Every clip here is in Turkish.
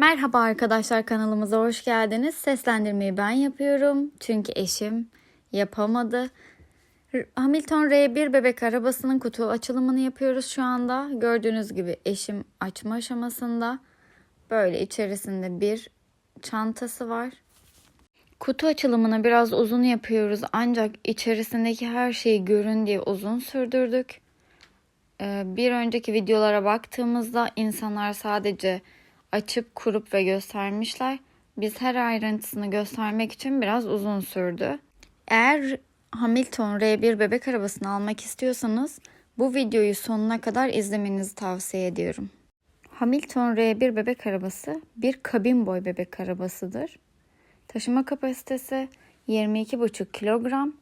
Merhaba arkadaşlar kanalımıza hoş geldiniz. Seslendirmeyi ben yapıyorum. Çünkü eşim yapamadı. Hamilton R1 bebek arabasının kutu açılımını yapıyoruz şu anda. Gördüğünüz gibi eşim açma aşamasında. Böyle içerisinde bir çantası var. Kutu açılımını biraz uzun yapıyoruz ancak içerisindeki her şeyi görün diye uzun sürdürdük. Ee, Bir önceki videolara baktığımızda insanlar sadece açıp kurup ve göstermişler. Biz her ayrıntısını göstermek için biraz uzun sürdü. Eğer Hamilton R1 bebek arabasını almak istiyorsanız bu videoyu sonuna kadar izlemenizi tavsiye ediyorum. Hamilton R1 bebek arabası bir kabin boy bebek arabasıdır. Taşıma kapasitesi 22,5 kilogram.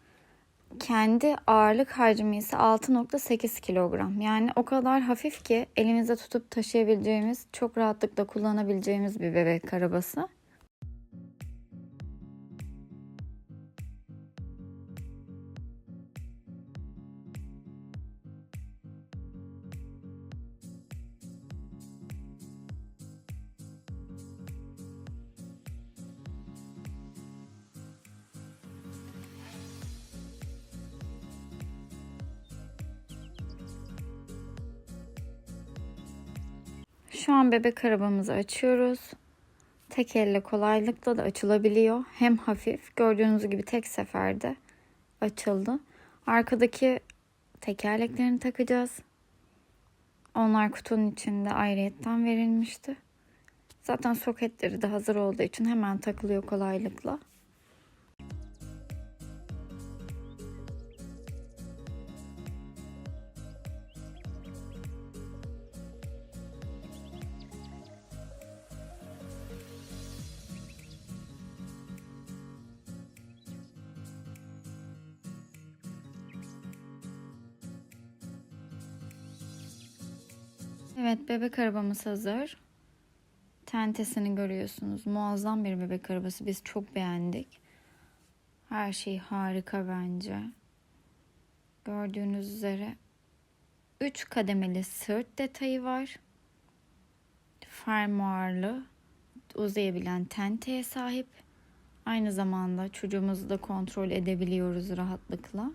Kendi ağırlık hacmi ise 6.8 kilogram. Yani o kadar hafif ki elimizde tutup taşıyabileceğimiz, çok rahatlıkla kullanabileceğimiz bir bebek arabası. Şu an bebek arabamızı açıyoruz. Tek elle kolaylıkla da açılabiliyor. Hem hafif. Gördüğünüz gibi tek seferde açıldı. Arkadaki tekerleklerini takacağız. Onlar kutunun içinde ayrıyetten verilmişti. Zaten soketleri de hazır olduğu için hemen takılıyor kolaylıkla. Evet bebek arabamız hazır. Tentesini görüyorsunuz. Muazzam bir bebek arabası. Biz çok beğendik. Her şey harika bence. Gördüğünüz üzere 3 kademeli sırt detayı var. Fermuarlı uzayabilen tenteye sahip. Aynı zamanda çocuğumuzu da kontrol edebiliyoruz rahatlıkla.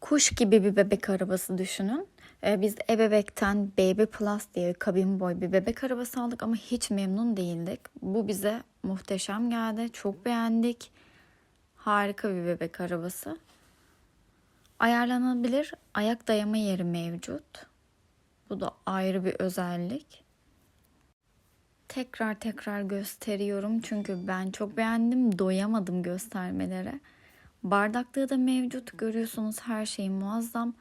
Kuş gibi bir bebek arabası düşünün. Ee, Biz ebebekten Baby Plus diye kabin boy bir bebek arabası aldık ama hiç memnun değildik. Bu bize muhteşem geldi. Çok beğendik. Harika bir bebek arabası. Ayarlanabilir ayak dayama yeri mevcut. Bu da ayrı bir özellik. Tekrar tekrar gösteriyorum çünkü ben çok beğendim. Doyamadım göstermelere. Bardaklığı da mevcut. Görüyorsunuz her şey muazzam.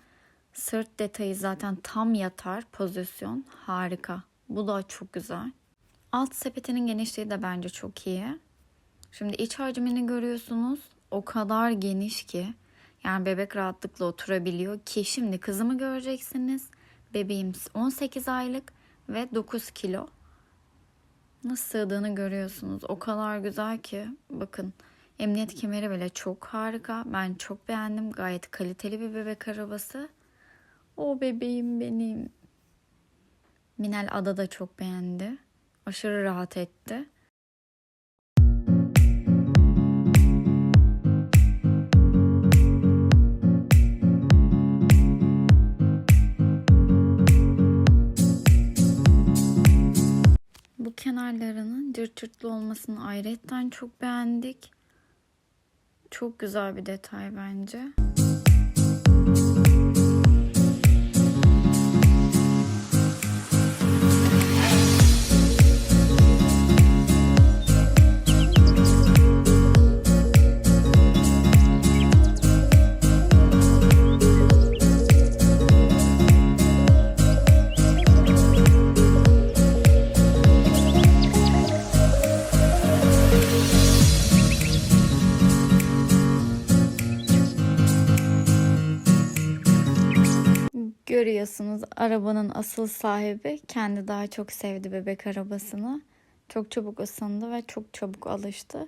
Sırt detayı zaten tam yatar pozisyon. Harika. Bu da çok güzel. Alt sepetinin genişliği de bence çok iyi. Şimdi iç hacmini görüyorsunuz. O kadar geniş ki. Yani bebek rahatlıkla oturabiliyor ki şimdi kızımı göreceksiniz. Bebeğim 18 aylık ve 9 kilo. Nasıl sığdığını görüyorsunuz. O kadar güzel ki. Bakın emniyet kemeri bile çok harika. Ben çok beğendim. Gayet kaliteli bir bebek arabası. O bebeğim benim. Minel Ada da çok beğendi. Aşırı rahat etti. Bu kenarlarının cırt cırtlı olmasını ayrıyetten çok beğendik. Çok güzel bir detay bence. Görüyorsunuz arabanın asıl sahibi kendi daha çok sevdi bebek arabasını. Çok çabuk ısındı ve çok çabuk alıştı.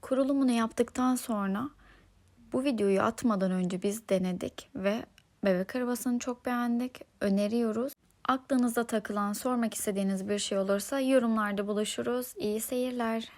Kurulumunu yaptıktan sonra bu videoyu atmadan önce biz denedik ve bebek arabasını çok beğendik. Öneriyoruz. Aklınıza takılan, sormak istediğiniz bir şey olursa yorumlarda buluşuruz. İyi seyirler.